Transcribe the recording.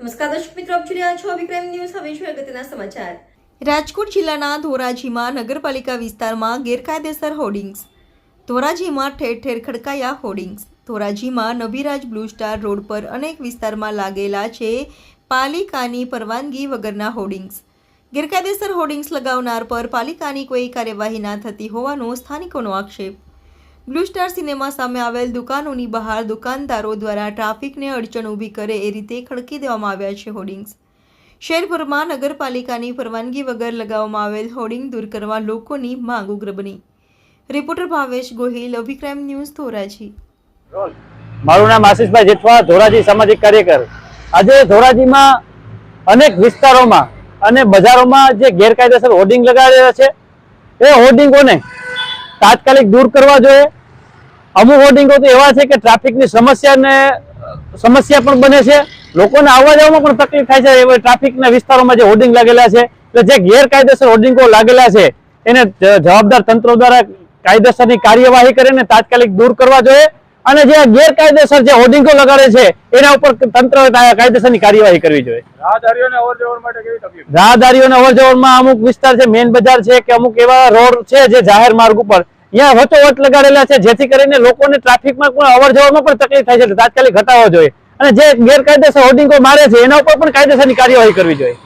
નમસ્કાર દર્શક મિત્રો, આપ જોઈ રહ્યા છો વિક્રમ ન્યૂઝ. હવે છે અગત્યના સમાચાર. રાજકોટ જિલ્લાના ધોરાજીમાં નગરપાલિકા વિસ્તારમાં ગેરકાયદેસર હોર્ડિંગ્સ. ધોરાજીમાં ઠેર ઠેર ખડકાયા હોર્ડિંગ્સ. ધોરાજીમાં નબીરાજ બ્લુ સ્ટાર રોડ પર અનેક વિસ્તારમાં લાગેલા છે પાલિકાની પરવાનગી વગરના હોર્ડિંગ્સ. ગેરકાયદેસર હોર્ડિંગ્સ લગાવનાર પર પાલિકાની કોઈ કાર્યવાહી ના થતી હોવાનો સ્થાનિકોનો આક્ષેપ. બ્લુ સ્ટાર સિનેમા સામે આવેલ દુકાનોની બહાર દુકાનદારો દ્વારા ટ્રાફિકને અડચણ ઊભી કરે એ રીતે ખડકી દેવામાં આવ્યા છે હોર્ડિંગ્સ. શહેરભરમાં નગરપાલિકાની પરવાનગી વગર લગાવવામાં આવેલ હોર્ડિંગ દૂર કરવા લોકોની માંગ ઉગ્ર બની. રિપોર્ટર ભાવેશ ગોહિલ, અભિક્રાઇમ ન્યૂઝ ધોરાજી. મારું નામ આશીષભાઈ જેઠવા ધોરાજી સામાજિક કાર્યકર. આજે ધોરાજીમાં અનેક વિસ્તારોમાં અને બજારોમાં જે ગેરકાયદેસર હોર્ડિંગ લગાવેલા છે, એ હોર્ડિંગોને તાત્કાલિક દૂર કરવા જોઈએ. અમુક હોર્ડિંગો તો એવા છે કે ટ્રાફિકની સમસ્યાને સમસ્યા પણ બને છે. લોકોને આવવા જવામાં પણ તકલીફ થાય છે. એવા ટ્રાફિકના વિસ્તારોમાં જે હોર્ડિંગ લાગેલા છે એટલે જે ગેરકાયદેસર હોર્ડિંગો લાગેલા છે એને જવાબદાર તંત્રો દ્વારા કાયદેસરની કાર્યવાહી કરીને તાત્કાલિક દૂર કરવા જોઈએ. અને જે ગેરકાયદેસર જે હોર્ડિંગો લગાડે છે એના ઉપર તંત્ર કાયદેસરની કાર્યવાહી કરવી જોઈએ. રાહદારીઓને અવર જવરમાં અમુક વિસ્તાર છે મેઇન બજાર છે કે અમુક એવા રોડ છે જે જાહેર માર્ગ ઉપર અહીંયા વચ્ચોવચ લગાડેલા છે, જેથી કરીને લોકોને ટ્રાફિકમાં પણ અવર જવરમાં પણ તકલીફ થાય છે તાત્કાલિક ઘટાડવો જોઈએ. અને જે ગેરકાયદેસર હોર્ડિંગો મારે છે, એના ઉપર પણ કાયદેસરની કાર્યવાહી કરવી જોઈએ.